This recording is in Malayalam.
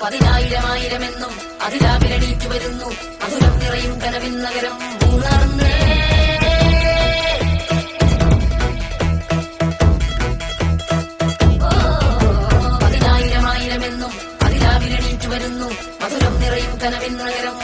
പതിനായിരം ആയിരമെന്നും അതിരാവിലെണീറ്റു വരുന്നു. മധുരം നിറയും കനവിൻ നഗരം ഉണർന്നേ പതിനായിരം ആയിരമെന്നും അതിരാവിലെണീറ്റു വരുന്നു. മധുരം നിറയും കനവിൻ നഗരം